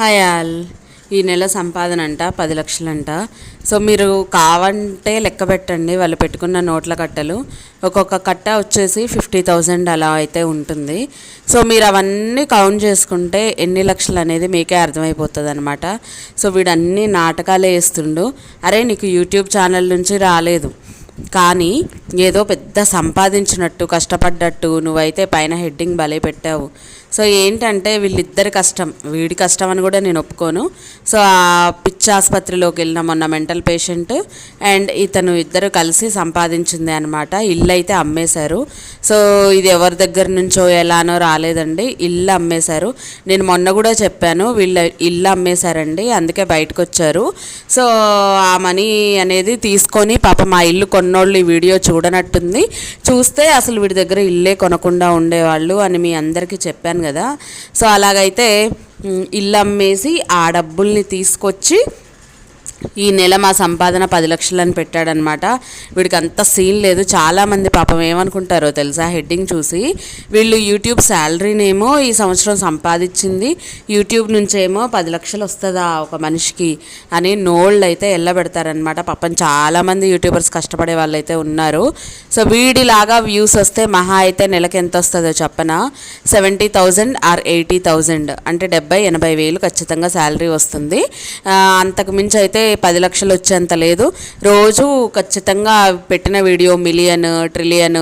Hi all. ఈ నెల సంపాదన అంట పది లక్షలంట. సో మీరు కావంటే లెక్క పెట్టండి వాళ్ళు పెట్టుకున్న నోట్ల కట్టలు. ఒక్కొక్క కట్ట వచ్చేసి ఫిఫ్టీ థౌజండ్ అలా అయితే ఉంటుంది. సో మీరు అవన్నీ కౌంట్ చేసుకుంటే ఎన్ని లక్షలు అనేది మీకే అర్థమైపోతుంది అనమాట సో వీడన్నీ నాటకాలే వేస్తుండు. అరే నీకు యూట్యూబ్ ఛానల్ నుంచి రాలేదు. కానీ ఏదో పెద్ద సంపాదించినట్టు కష్టపడ్డట్టు నువ్వైతే పైన హెడ్డింగ్ భలే పెట్టావు. సో ఏంటంటే వీళ్ళిద్దరి కష్టం వీడి కష్టం అని కూడా నేను ఒప్పుకోను. సో ఆ పిచ్చాసుపత్రిలోకి వెళ్ళిన మొన్న మెంటల్ పేషెంట్ అండ్ ఇతను ఇద్దరు కలిసి సంపాదించింది అనమాట ఇల్లు అయితే అమ్మేశారు. సో ఇది ఎవరి దగ్గర నుంచో ఎలానో రాలేదండి. ఇల్లు అమ్మేశారు. నేను మొన్న కూడా చెప్పాను వీళ్ళ ఇల్లు అమ్మేశారండి అందుకే బయటకు వచ్చారు సో ఆ మనీ అనేది తీసుకొని పాప మా ఇల్లు కొన్నోళ్ళు ఈ వీడియో చూడనట్టుంది. చూస్తే అసలు వీడి దగ్గర ఇల్లే కొనకుండా ఉండేవాళ్ళు అని మీ అందరికీ చెప్పాను కదా. సో అలాగైతే ఇల్లు అమ్మేసి ఆ డబ్బుల్ని తీసుకొచ్చి ఈ నెల మా సంపాదన పది లక్షలని పెట్టాడనమాట. వీడికి అంత సీన్ లేదు. చాలామంది పాపం ఏమనుకుంటారో తెలుసా? హెడ్డింగ్ చూసి వీళ్ళు యూట్యూబ్ శాలరీనేమో ఈ సంవత్సరం సంపాదించింది. యూట్యూబ్ నుంచేమో పది లక్షలు వస్తుందా ఒక మనిషికి అని నోళ్ళు అయితే ఎల్లబెడతారనమాట. పాపం చాలామంది యూట్యూబర్స్ కష్టపడే వాళ్ళు అయితే ఉన్నారు. సో వీడిలాగా వ్యూస్ వస్తే మహా అయితే నెలకి ఎంత వస్తుందో చెప్పనా? Seventy thousand or eighty thousand. అంటే డెబ్బై ఎనభై వేలు ఖచ్చితంగా శాలరీ వస్తుంది. అంతకుమించి అంతకు మించి అయితే పది లక్షలు వచ్చేంత లేదు. రోజు ఖచ్చితంగా పెట్టిన వీడియో మిలియన్ ట్రిలియన్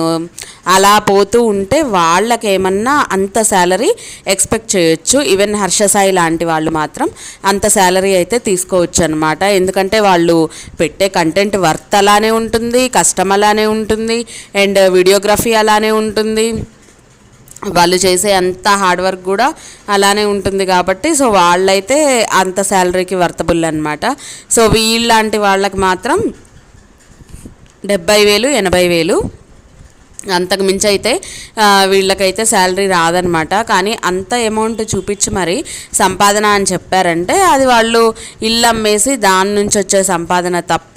అలా పోతూ ఉంటే వాళ్ళకి ఏమన్నా అంత శాలరీ ఎక్స్పెక్ట్ చేయొచ్చు. ఈవెన్ హర్షసాయి లాంటి వాళ్ళు మాత్రం అంత శాలరీ అయితే తీసుకోవచ్చు అనమాట ఎందుకంటే వాళ్ళు పెట్టే కంటెంట్ వర్త్ అలానే ఉంటుంది కష్టం అలానే ఉంటుంది అండ్ వీడియోగ్రఫీ అలానే ఉంటుంది. వాళ్ళు చేసే అంత హార్డ్ వర్క్ కూడా అలానే ఉంటుంది కాబట్టి సో వాళ్ళైతే అంత శాలరీకి వర్తబుల్ అనమాట సో వీళ్ళలాంటి వాళ్ళకి మాత్రం డెబ్బై వేలు ఎనభై వేలు అంతకు మించి అయితే వీళ్ళకైతే శాలరీ రాదనమాట. కానీ అంత అమౌంట్ చూపించి మరి సంపాదన అని చెప్పారంటే అది వాళ్ళు ఇల్లు అమ్మేసి దాని నుంచి వచ్చే సంపాదన తప్ప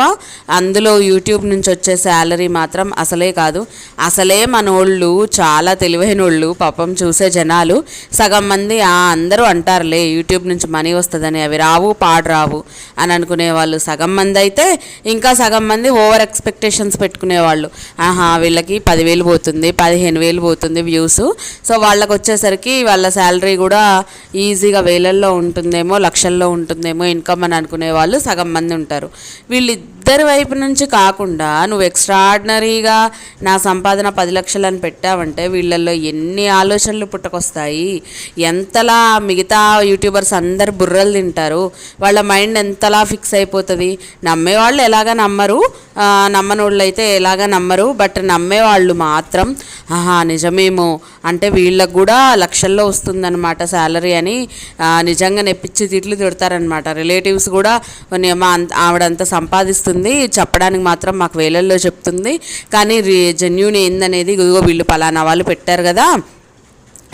అందులో యూట్యూబ్ నుంచి వచ్చే శాలరీ మాత్రం అసలే కాదు. అసలే మనోళ్ళు చాలా తెలివైన వాళ్ళు పాపం చూసే జనాలు సగం మంది "ఆ, అందరూ అంటారులే యూట్యూబ్ నుంచి మనీ వస్తుందని అవి రావు పాడు రావు అని అనుకునే వాళ్ళు సగం మంది అయితే ఇంకా సగం మంది ఓవర్ ఎక్స్పెక్టేషన్స్ పెట్టుకునేవాళ్ళు. ఆహా వీళ్ళకి పదివేలు వేలు పోతుంది పదిహేను వేలు పోతుంది వ్యూస్ సో వాళ్ళకి వచ్చేసరికి వాళ్ళ శాలరీ కూడా ఈజీగా వేలల్లో ఉంటుందేమో లక్షల్లో ఉంటుందేమో ఇన్కమ్ అని అనుకునే వాళ్ళు సగం మంది ఉంటారు. వీళ్ళు ఇద్దరి వైపు నుంచి కాకుండా నువ్వు ఎక్స్ట్రాడినరీగా నా సంపాదన పది లక్షలని పెట్టావంటే వీళ్ళల్లో ఎన్ని ఆలోచనలు పుట్టుకొస్తాయి? ఎంతలా మిగతా యూట్యూబర్స్ అందరు బుర్రలు తింటారు? వాళ్ళ మైండ్ ఎంతలా ఫిక్స్ అయిపోతుంది? నమ్మేవాళ్ళు ఎలాగా నమ్మరు? నమ్మనోళ్ళు అయితే ఎలాగా నమ్మరు? బట్ నమ్మేవాళ్ళు మాత్రం ఆహా నిజమేమో. అంటే వీళ్ళకు కూడా లక్షల్లో వస్తుందన్నమాట శాలరీ అని నిజంగా నెప్పించి తిట్లు తిడతారనమాట రిలేటివ్స్ కూడా "నే- మా అంత- ఆవిడంత సంపాదిస్తుంది చెప్పడానికి మాత్రం మాకు వేలల్లో చెప్తుంది. కానీ జెన్యున్ ఏందనేది ఇదిగో వీళ్ళు పలానా వాళ్ళు పెట్టారు కదా.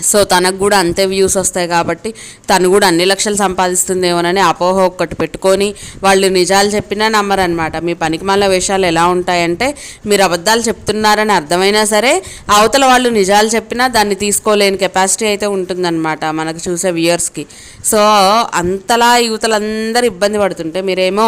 సో తనకు కూడా అంతే వ్యూస్ వస్తాయి కాబట్టి తను కూడా అన్ని లక్షలు సంపాదిస్తుందేమోనని అపోహ ఒక్కటి పెట్టుకొని వాళ్ళు నిజాలు చెప్పినా నమ్మరనమాట. మీ పనికి మళ్ళీ వేషాలు ఎలా ఉంటాయంటే మీరు అబద్ధాలు చెప్తున్నారని అర్థమైనా సరే అవతల వాళ్ళు నిజాలు చెప్పినా దాన్ని తీసుకోలేని కెపాసిటీ అయితే ఉంటుందన్నమాట మనకు చూసే వ్యూయర్స్కి. సో అంతలా యువతలందరూ ఇబ్బంది పడుతుంటే మీరేమో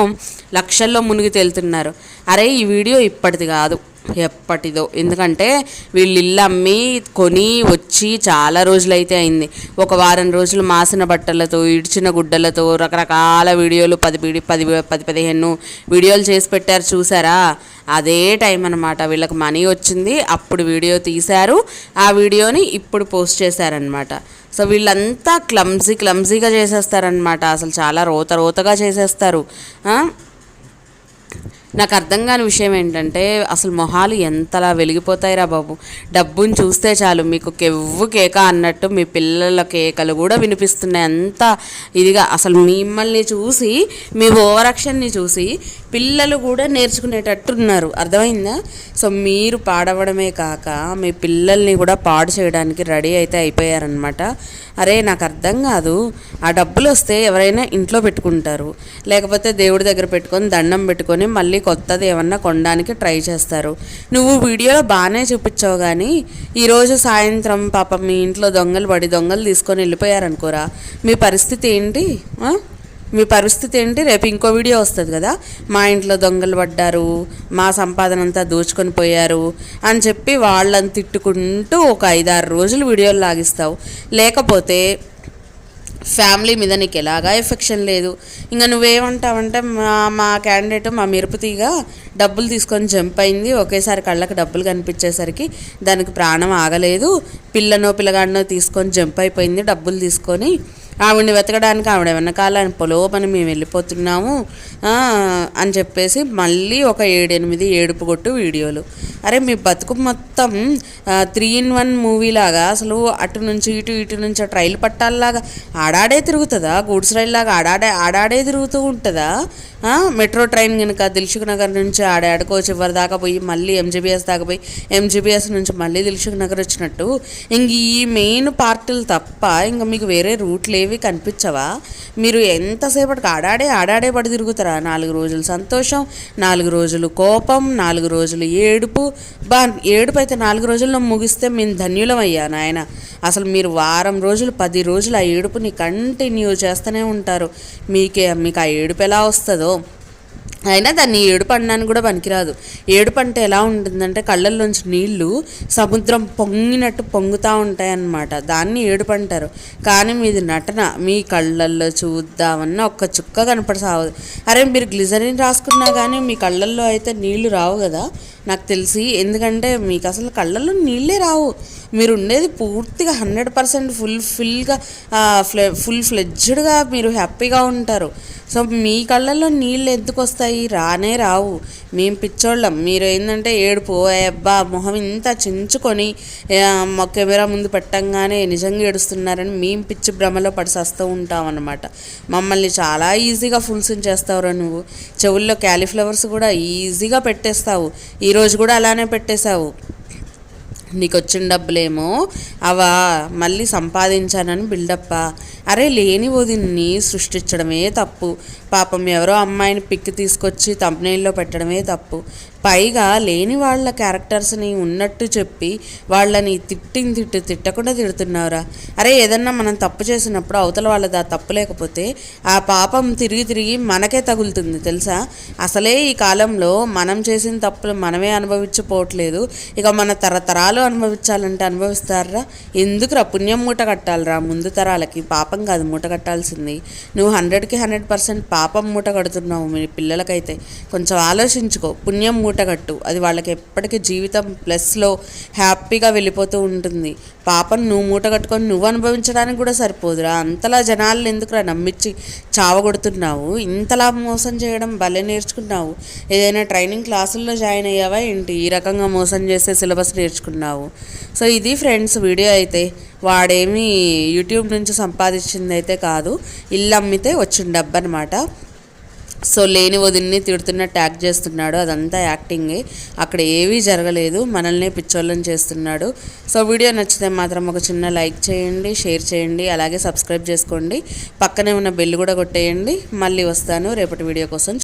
లక్షల్లో మునిగి తేలుతున్నారు. అరే ఈ వీడియో ఇప్పటిది కాదు. ఎప్పటిదో. ఎందుకంటే వీళ్ళు ఇల్లు అమ్మి కొని వచ్చి చాలా రోజులైతే అయింది. ఒక వారం రోజులు మాసిన బట్టలతో ఇడిచిన గుడ్డలతో రకరకాల వీడియోలు పది పది పది పదిహేను వీడియోలు చేసి పెట్టారు చూసారా? అదే టైం అనమాట వీళ్ళకి మనీ వచ్చింది అప్పుడు వీడియో తీశారు. ఆ వీడియోని ఇప్పుడు పోస్ట్ చేశారనమాట సో వీళ్ళంతా క్లమ్జీ క్లమ్జీగా చేసేస్తారనమాట అసలు చాలా రోత రోతగా చేసేస్తారు. నాకు అర్థం కాని విషయం ఏంటంటే అసలు మొహాలు ఎంతలా వెలిగిపోతాయిరా బాబు. డబ్బుని చూస్తే చాలు మీకు కెవ్వు కేక అన్నట్టు మీ పిల్లల కేకలు కూడా వినిపిస్తున్నాయి. అంత ఇదిగా అసలు మిమ్మల్ని చూసి మీ ఓవరాక్షన్ని చూసి పిల్లలు కూడా నేర్చుకునేటట్టున్నారు. అర్థమైందా? సో మీరు పాడవడమే కాక మీ పిల్లల్ని కూడా పాడు చేయడానికి రెడీ అయితే అయిపోయారనమాట అరే నాకు అర్థం కాదు. ఆ డబ్బులు వస్తే ఎవరైనా ఇంట్లో పెట్టుకుంటారు. లేకపోతే దేవుడి దగ్గర పెట్టుకొని దండం పెట్టుకొని మళ్ళీ మళ్ళీ కొత్తది ఏమన్నా కొనడానికి ట్రై చేస్తారు. నువ్వు వీడియోలో బాగానే చూపించావు కానీ ఈరోజు సాయంత్రం పాప మీ ఇంట్లో దొంగలు పడి దొంగలు తీసుకొని వెళ్ళిపోయారనుకోరా. మీ పరిస్థితి ఏంటి? మీ పరిస్థితి ఏంటి? రేపు ఇంకో వీడియో వస్తుంది కదా. మా ఇంట్లో దొంగలు పడ్డారు మా సంపాదన అంతా దోచుకొని పోయారు అని చెప్పి వాళ్ళని తిట్టుకుంటూ ఒక ఐదారు రోజులు వీడియోలు లాగిస్తావు. లేకపోతే ఫ్యామిలీ మీద నీకు ఎలాగా ఎఫెక్షన్ లేదు. ఇంకా నువ్వేమంటావంటే మా మా క్యాండిడేట్ మా మెరుపుతీగా డబ్బులు తీసుకొని జంప్ అయింది. ఒకేసారి కళ్ళకు డబ్బులు కనిపించేసరికి దానికి ప్రాణం ఆగలేదు. పిల్లనో పిల్లగాడినో తీసుకొని జంప్ అయిపోయింది. డబ్బులు తీసుకొని ఆవిడని వెతకడానికి ఆవిడ వెనకాల పొలోపని మేము వెళ్ళిపోతున్నాము అని చెప్పేసి మళ్ళీ ఒక ఏడెనిమిది ఏడుపు కొట్టు వీడియోలు. అరే మీ బతుకు మొత్తం త్రీ ఇన్ వన్ మూవీ లాగా అసలు అటు నుంచి ఇటు ఇటు నుంచి ట్రైల్ పట్టాలలాగా ఆడాడే తిరుగుతుందా? గూడ్స్ రైల్ లాగా ఆడాడే ఆడాడే తిరుగుతూ ఉంటుందా? మెట్రో ట్రైన్ కనుక దిల్సుఖ్ నగర్ నుంచి ఆడాడుకో చివరి దాకా పోయి మళ్ళీ ఎంజీబీఎస్ దాకా పోయి ఎంజీబీఎస్ నుంచి మళ్ళీ దిల్సుఖ్ నగర్ వచ్చినట్టు ఇంక ఈ మెయిన్ పార్టీలు తప్ప ఇంకా మీకు వేరే రూట్లు ఏవి కనిపించవా? మీరు ఎంతసేపటికి ఆడాడే ఆడాడే పడి తిరుగుతారా? నాలుగు రోజులు సంతోషం నాలుగు రోజులు కోపం నాలుగు రోజులు ఏడుపు. బా ఏడుపు అయితే నాలుగు రోజుల్లో ముగిస్తే మేము ధన్యులం అయ్యా నాయన. అసలు మీరు వారం రోజులు పది రోజులు ఆ ఏడుపుని కంటిన్యూ చేస్తూనే ఉంటారు. మీకే మీకు ఆ ఏడుపు ఎలా వస్తుందో? అయినా దాన్ని ఏడుపు అనడానికి కూడా పనికిరాదు. ఏడుపు ఎలా ఉంటుందంటే కళ్ళల్లోంచి నీళ్ళు సముద్రం పొంగినట్టు పొంగుతూ ఉంటాయి అన్నమాట దాన్ని ఏడుపంటారు కానీ మీది నటన మీ కళ్ళల్లో చూద్దామన్న ఒక్క చుక్క కనపడసావదు అరే మీరు గ్లిజరిన్ రాసుకున్నా కానీ మీ కళ్ళల్లో అయితే నీళ్ళు రావు కదా. నాకు తెలిసి. ఎందుకంటే మీకు అసలు కళ్ళల్లో నీళ్ళే రావు. మీరు ఉండేది పూర్తిగా హండ్రెడ్ పర్సెంట్ ఫుల్ ఫిల్గా ఫ్లె ఫుల్ ఫ్లెడ్జ్డ్గా మీరు హ్యాపీగా ఉంటారు. సో మీ కళ్ళల్లో నీళ్ళు ఎందుకు వస్తాయి? రానే రావు. మేము పిచ్చోళ్ళం. మీరు ఏంటంటే ఏడుపు అబ్బా మొహం ఇంత చించుకొని మా కెమెరా ముందు పెట్టంగానే నిజంగా ఏడుస్తున్నారని మేము పిచ్చి భ్రమలో పడిసేస్తూ ఉంటాం అన్నమాట మమ్మల్ని చాలా ఈజీగా ఫుల్సిన్ చేస్తావురా నువ్వు. చెవుల్లో క్యాలీఫ్లవర్స్ కూడా ఈజీగా పెట్టేస్తావు. ఈరోజు కూడా అలానే పెట్టేశావు. నీకు వచ్చిన డబ్బులేమో అవా మళ్ళీ సంపాదించానని బిల్డప్ప. అరే లేని వదిన్ని సృష్టించడమే తప్పు. పాపం ఎవరో అమ్మాయిని పిక్ తీసుకొచ్చి తమ్నైల్లో పెట్టడమే తప్పు. పైగా లేని వాళ్ళ క్యారెక్టర్స్ని ఉన్నట్టు చెప్పి వాళ్ళని తిట్టింది తిట్టు తిట్టకుండా తిడుతున్నావురా అరే ఏదన్నా మనం తప్పు చేసినప్పుడు అవతల వాళ్ళది ఆ తప్పు లేకపోతే ఆ పాపం తిరిగి తిరిగి మనకే తగులుతుంది తెలుసా? అసలే ఈ కాలంలో మనం చేసిన తప్పులు మనమే అనుభవించిపోవట్లేదు. ఇక మన తరతరాలు అనుభవించాలంటే అనుభవిస్తారా? ఎందుకురా పుణ్యం మూట కట్టాలిరా? ముందు తరాలకి పాపం కాదు మూట కట్టాల్సింది. నువ్వు హండ్రెడ్కి హండ్రెడ్ పర్సెంట్ పాపం మూట కడుతున్నావు మీ పిల్లలకైతే. కొంచెం ఆలోచించుకో. పుణ్యం మూటగట్టు అది వాళ్ళకి ఎప్పటికీ జీవితం ప్లస్లో హ్యాపీగా వెళ్ళిపోతూ ఉంటుంది. పాపం నువ్వు మూట కట్టుకొని నువ్వు అనుభవించడానికి కూడా సరిపోదురా. అంతలా జనాలను ఎందుకురా నమ్మించి చావగొడుతున్నావు? ఇంతలా మోసం చేయడం భలే నేర్చుకున్నావు. ఏదైనా ట్రైనింగ్ క్లాసుల్లో జాయిన్ అయ్యావా ఏంటి? ఈ రకంగా మోసం చేసే సిలబస్ నేర్చుకున్నావు. సో ఇది ఫ్రెండ్స్ వీడియో అయితే. వాడేమి యూట్యూబ్ నుంచి సంపాదించింది అయితే కాదు. ఇల్లు అమ్మితే వచ్చిన డబ్బు అనమాట సో లేని వదిన్ని తిడుతున్న ట్యాగ్ చేస్తున్నాడు. అదంతా యాక్టింగే. అక్కడ ఏవీ జరగలేదు. మనల్ని పిచ్చోళ్ళని చేస్తున్నాడు. సో వీడియో నచ్చితే మాత్రం ఒక చిన్న లైక్ చేయండి షేర్ చేయండి అలాగే సబ్స్క్రైబ్ చేసుకోండి. పక్కనే ఉన్న బెల్ కూడా కొట్టేయండి. మళ్ళీ వస్తాను రేపటి వీడియో కోసం.